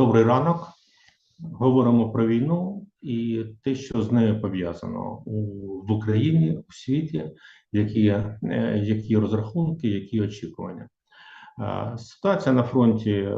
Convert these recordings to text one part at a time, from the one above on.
Добрий ранок. Говоримо про війну і те, що з нею пов'язано в Україні, у світі, які, е, які розрахунки, які очікування. Е, Ситуація на фронті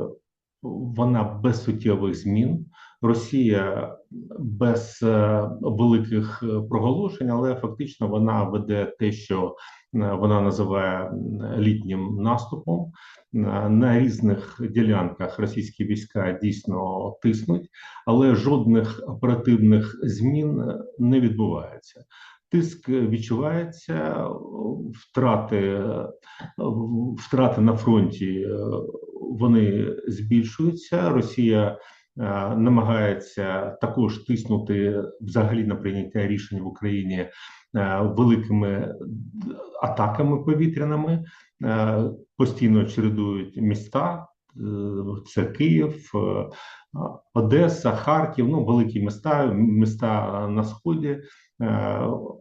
вона без суттєвих змін. Росія без е, великих е, проголошень, але фактично вона веде те, що е, вона називає літнім наступом. На різних ділянках російські війська дійсно тиснуть, але жодних оперативних змін не відбувається. Тиск відчувається, втрати, втрати на фронті вони збільшуються. Росія е, намагається також тиснути взагалі на прийняття рішень в Україні е, великими атаками повітряними. Е, Постійно чередують міста. Це Київ, Одеса, Харків, ну великі міста, міста на сході.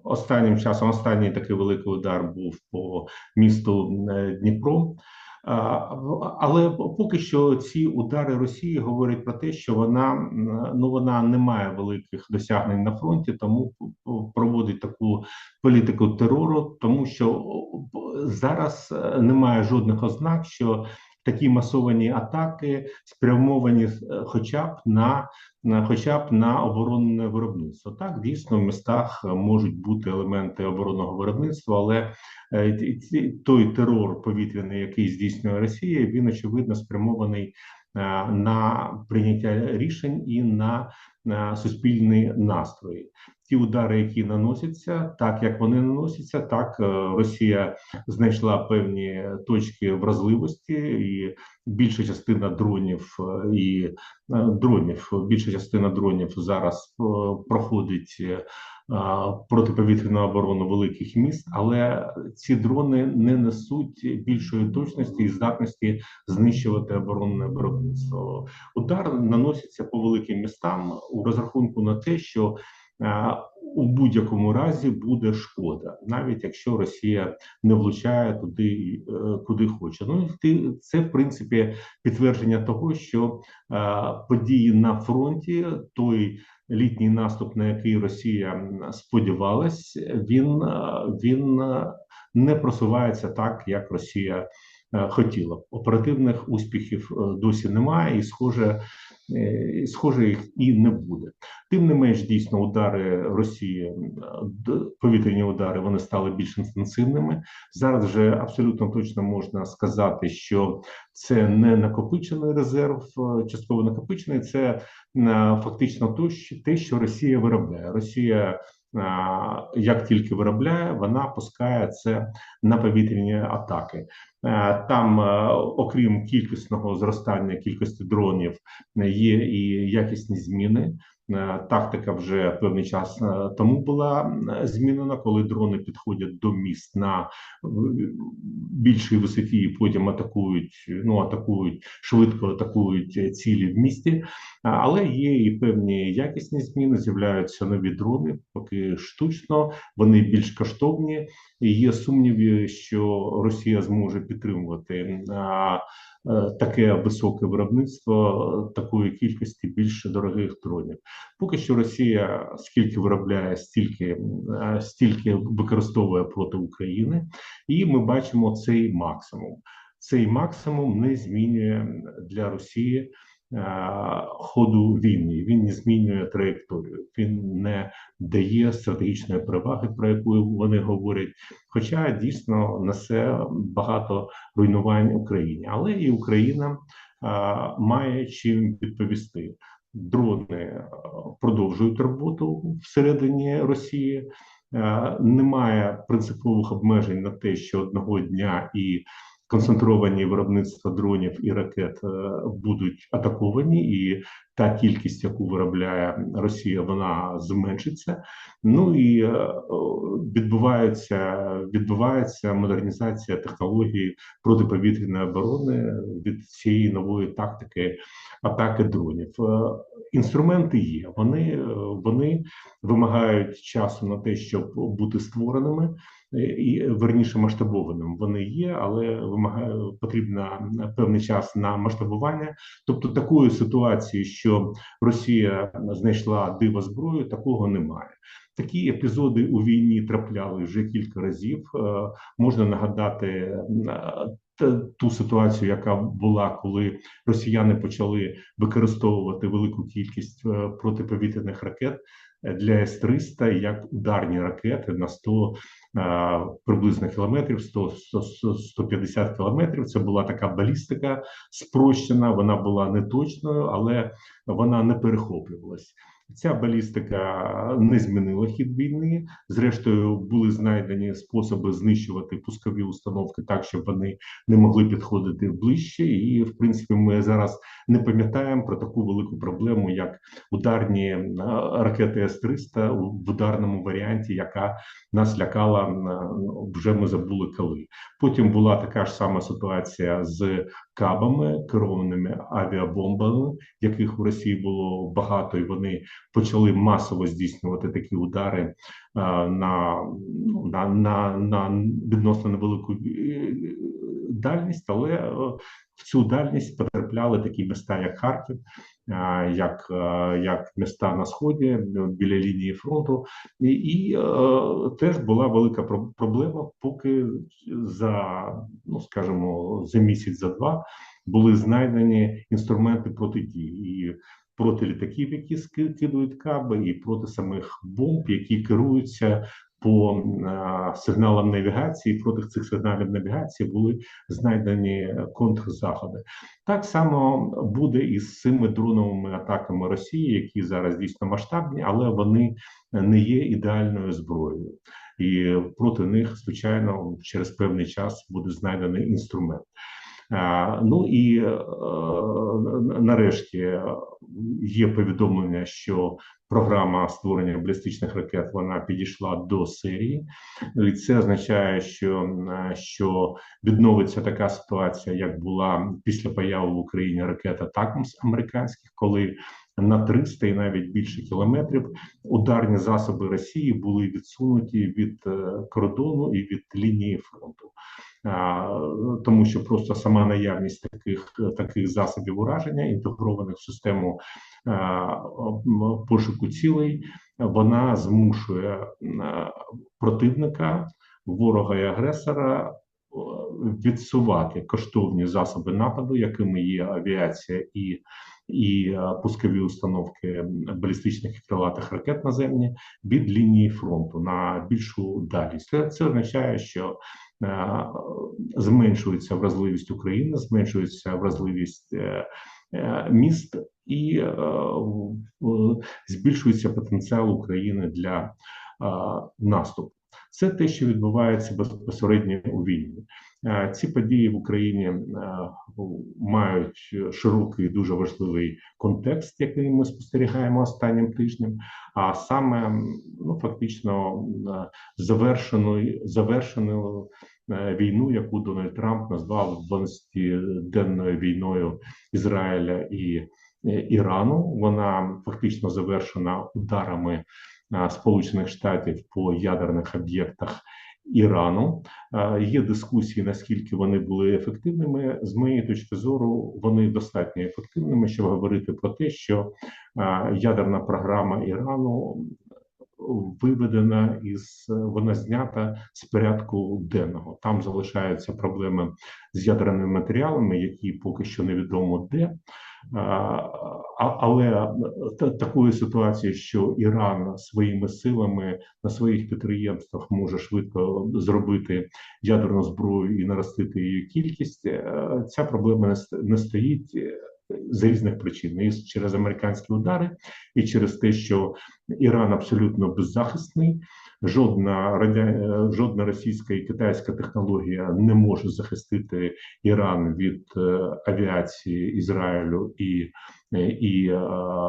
Останнім часом останній такий великий удар був по місту Дніпро. Але поки що ці удари Росії говорять про те, що вона ну вона не має великих досягнень на фронті, тому проводить таку політику терору, тому що зараз е, немає жодних ознак, що такі масовані атаки спрямовані е, хоча б на, на хоча б на оборонне виробництво. Так дійсно в містах можуть бути елементи оборонного виробництва, але е, той терор повітряний, який здійснює Росія, він очевидно спрямований е, на прийняття рішень і на суспільні настрої. Ті удари, які наносяться, так як вони наносяться, так е, Росія знайшла певні точки вразливості, і більша частина дронів е, і е, дронів, більша частина дронів зараз е, проходить е, протиповітряну оборону великих міст, але ці дрони не несуть більшої точності і здатності знищувати оборонне виробництво. Удар наноситься по великим містам у розрахунку на те, що у будь-якому разі буде шкода, навіть якщо Росія не влучає туди, е, куди хоче. Ну це в принципі підтвердження того, що події на фронті, той літній наступ, на який Росія сподівалась, він, е, він е, не просувається так, як Росія хотіла. б. Оперативних успіхів е, досі немає, і схоже, е, схоже, їх і не буде. Тим не менш, дійсно, удари Росії, повітряні удари, вони стали більш інтенсивними. Зараз вже абсолютно точно можна сказати, що це не накопичений резерв, е, частково накопичений. Це е, фактично те, що Росія виробляє. Росія. Е, Як тільки виробляє, вона пускає це на повітряні атаки. Е, Там, е, окрім кількісного зростання кількості дронів, є і якісні зміни. Е, Тактика вже певний час е, тому була змінена, коли дрони підходять до міст на е, більшій висоті, і потім атакують. Ну атакують швидко атакують е, цілі в місті. Але є і певні якісні зміни. З'являються нові дрони, поки штучно вони більш коштовні. Є сумніви, що Росія зможе підтримувати е, таке високе виробництво такої кількості більш дорогих дронів. Поки що Росія скільки виробляє, стільки е, стільки використовує проти України, і ми бачимо цей максимум. Цей максимум не змінює для Росії е, ходу війни. Він не змінює траєкторію. Він не дає стратегічної переваги, про яку вони говорять. Хоча дійсно несе багато руйнувань Україні, але і Україна має чим відповісти. Дрони е, продовжують роботу всередині Росії. Е, Немає принципових обмежень на те, що одного дня і концентровані виробництва дронів і ракет е, будуть атаковані, і та кількість, яку виробляє Росія, вона зменшиться. Ну і е, відбувається відбувається модернізація технології протиповітряної оборони від цієї нової тактики атаки дронів. Е, інструменти є. Вони е, вони вимагають часу на те, щоб бути створеними і верніше масштабованим. Вони є, але вимагає потрібна певний час на масштабування. Тобто, такої ситуації, що Росія знайшла диво зброю, такого немає. Такі епізоди у війні трапляли вже кілька разів. Е, можна нагадати е, ту ситуацію, яка була, коли росіяни почали використовувати велику кількість е, протиповітряних ракет для С-300 як ударні ракети на 100 приблизно кілометрів, 100, 100, 150 кілометрів. Це була така балістика спрощена. Вона була неточною, але вона не перехоплювалась. Ця балістика не змінила хід війни. Зрештою, були знайдені способи знищувати пускові установки так, щоб вони не могли підходити ближче. І в принципі, ми зараз не пам'ятаємо про таку велику проблему, як ударні ракети С-300 в ударному варіанті, яка нас лякала вже ми забули коли. Потім була така ж сама ситуація з кабами, керованими авіабомбами, яких в Росії було багато, і вони почали масово здійснювати такі удари на ну, на, на, на відносно невелику е, дальність, але е, цю дальність потрапляли такі міста, як Харків, як як міста на сході біля лінії фронту, і, і теж була велика проблема, поки за ну скажімо, за місяць, за два були знайдені інструменти протидії і проти літаків, які скидують каби, і проти самих бомб, які керуються по сигналам навігації. Проти цих сигналів навігації були знайдені контрзаходи. Так само буде і з цими дроновими атаками Росії, які зараз дійсно масштабні, але вони не є ідеальною зброєю. І проти них, звичайно, через певний час буде знайдений інструмент. Ну і е, нарешті є повідомлення, що програма створення балістичних ракет вона підійшла до серії, і це означає, що що відновиться така ситуація, як була після появи в Україні ракета Такмс американських, коли на 300 і навіть більше кілометрів ударні засоби Росії були відсунуті від е, кордону і від лінії фронту тому що просто сама наявність таких таких засобів ураження, інтегрованих в систему пошуку цілей, вона змушує противника, ворога і агресора. Відсувати коштовні засоби нападу, якими є авіація і і пускові установки балістичних і крилатих ракет наземні від лінії фронту на більшу дальність. Це, означає, що зменшується вразливість України, зменшується вразливість е, е, міст і збільшується потенціал України для наступу. Це те, що відбувається безпосередньо у війні. Ці події в Україні мають широкий дуже важливий контекст, який ми спостерігаємо останнім тижнем. А саме ну фактично завершеною завершеною Е, війну, яку Дональд Трамп назвав 12-денною війною Ізраїля і е, Ірану. Вона фактично завершена ударами е, Сполучених Штатів по ядерних об'єктах. Ірану є дискусії, наскільки вони були ефективними. З моєї точки зору, вони достатньо ефективними, щоб говорити про те, що ядерна програма Ірану виведена із вона знята з порядку денного. Там залишаються проблеми з ядерними матеріалами, які поки що невідомо де. Але такої ситуації, що Іран своїми силами на своїх підприємствах може швидко зробити ядерну зброю і наростити її кількість, е, ця проблема не стоїть з різних причин. І через американські удари, і через те, що Іран абсолютно беззахисний. Жодна радя... жодна російська і китайська технологія не може захистити Іран від е, авіації Ізраїлю і е, і е,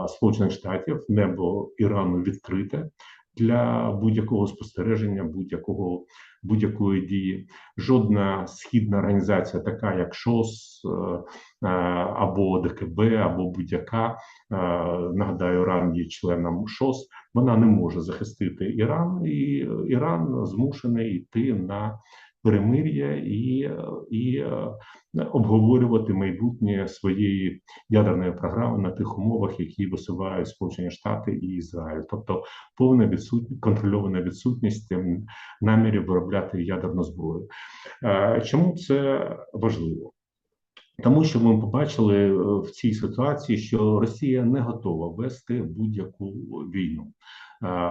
Сполучених Штатів. Небо Ірану відкрите для будь-якого спостереження, будь-якого будь-якої дії. Жодна східна організація, така як ШОС е, або ДКБ, або будь-яка нагадаю, Іран є членом ШОС. Вона не може захистити Іран, і Іран змушений йти на перемир'я і і е, обговорювати майбутнє своєї ядерної програми на тих умовах, які висувають Сполучені Штати і Ізраїль, тобто повна відсутність контрольована відсутність намірів виробляти ядерну зброю. Е, чому це важливо? Тому що ми побачили е, в цій ситуації, що Росія не готова вести будь-яку війну.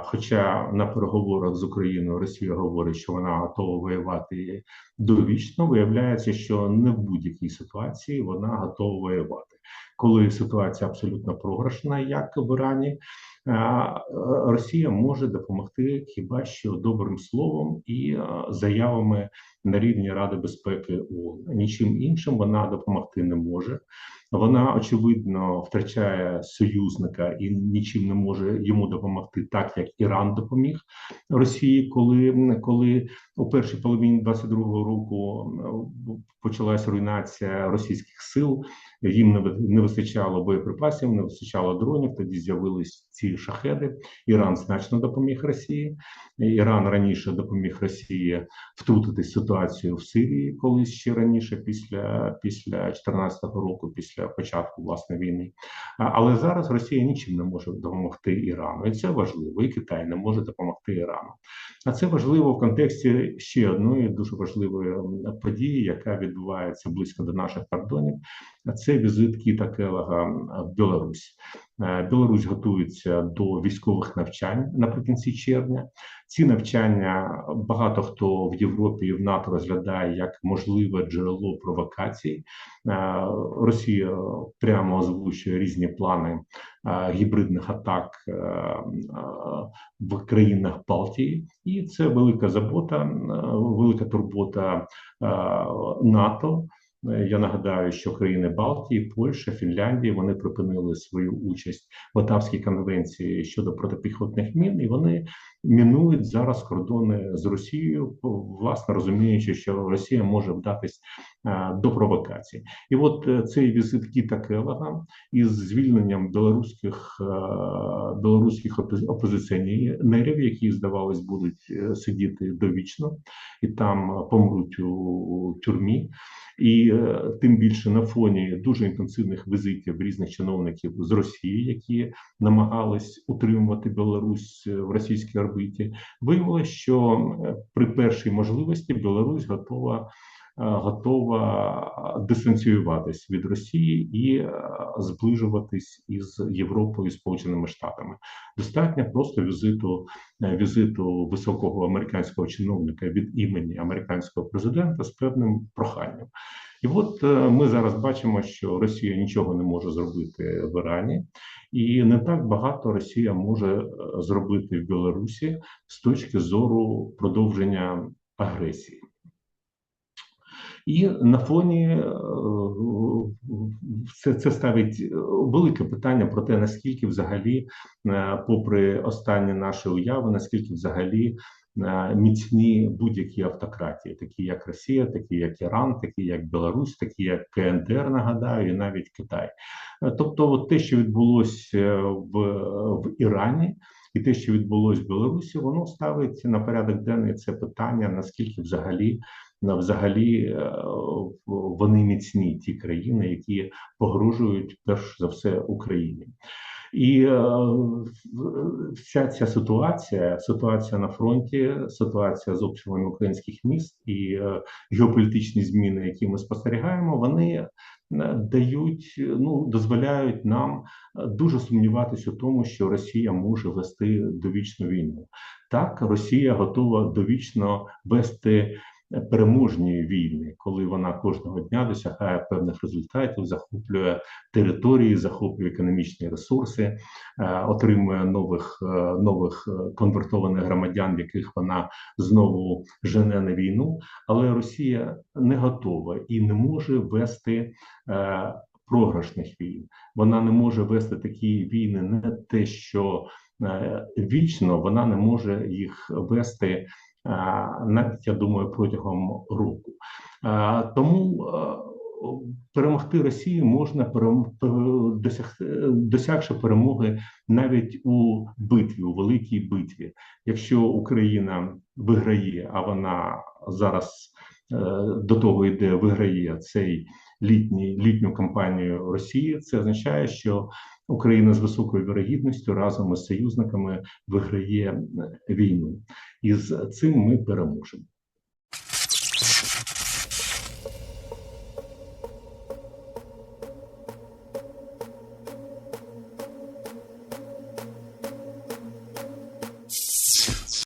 Хоча на переговорах з Україною Росія говорить, що вона готова воювати довічно, виявляється, що не в будь-якій ситуації вона готова воювати, коли ситуація абсолютно програшна, як в Ірані. Росія може допомогти хіба що добрим словом і заявами на рівні Ради безпеки ООН. Нічим іншим вона допомогти не може. Вона очевидно втрачає союзника і нічим не може йому допомогти, так як Іран допоміг Росії, коли коли у першій половині 22-го року почалася руйнація російських сил. Їм не не вистачало боєприпасів, не вистачало дронів. Тоді з'явились ці шахеди. Іран значно допоміг Росії. Іран раніше допоміг Росії втрутити ситуацію в Сирії, колись ще раніше, після після 2014 року, після початку власне війни. Але зараз Росія нічим не може допомогти Ірану, і це важливо. І Китай не може допомогти Ірану. А це важливо в контексті ще одної дуже важливої події, яка відбувається близько до наших кордонів. Це візит Кіта Келлога в Білорусь. Е, Білорусь готується до військових навчань наприкінці червня. Ці навчання багато хто в Європі і в НАТО розглядає як можливе джерело провокацій. Е, Росія прямо озвучує різні плани е, гібридних атак в країнах Балтії, і це велика забота, велика турбота НАТО. Я нагадаю, що країни Балтії, Польща, Фінляндія вони припинили свою участь в Отавській конвенції щодо протипіхотних мін, і вони мінують зараз кордони з Росією, власне розуміючи, що Росія може вдатись е, до провокації. І от е, цей візит Кіта Келега із звільненням білоруських е, білоруських опозиціонерів, які здавалось будуть сидіти довічно і там помруть у тюрмі. І тим більше на фоні дуже інтенсивних візитів різних чиновників з Росії, які намагались утримувати Білорусь в російській орбиті, виявилося, що при першій можливості Білорусь готова. Готова дистанціюватись від Росії і зближуватись із Європою і Сполученими Штатами. Достатньо просто візиту візиту високого американського чиновника від імені американського президента з певним проханням. І от е, ми зараз бачимо, що Росія нічого не може зробити в Ірані, і не так багато Росія може е, зробити в Білорусі з точки зору продовження агресії. І на фоні е, це це ставить велике питання про те, наскільки взагалі, попри останні наші уяви, наскільки взагалі Е, міцні будь-які автократії, такі як Росія, такі як Іран, такі як Білорусь, такі як КНДР, нагадаю, і навіть Китай. Е, тобто, от те, що відбулося в, в Ірані. І те, що відбулося в Білорусі, воно ставить на порядок денний це питання: наскільки взагалі взагалі е, вони міцні, ті країни, які погрожують перш за все Україні. І е, вся ця ситуація, ситуація на фронті, ситуація з обстрілами українських міст і е, геополітичні зміни, які ми спостерігаємо, вони дають, ну дозволяють нам дуже сумніватися у тому, що Росія може вести довічну війну. Так, Росія готова довічно вести переможні війни, коли вона кожного дня досягає певних результатів, захоплює території, захоплює економічні ресурси, е, отримує нових е, нових е, конвертованих громадян, яких вона знову жене на війну. Але Росія не готова і не може вести програшних війн. Вона не може вести такі війни, не те, що вічно, вона не може їх вести я думаю, протягом року. Е, Тому е, перемогти Росію можна досягши перемоги навіть у битві, у великій битві. Якщо Україна виграє, а вона зараз е, до того йде, виграє цей літній літню кампанію Росії, це означає, що Україна з високою вірогідністю разом із союзниками виграє е, війну, і з цим ми переможемо.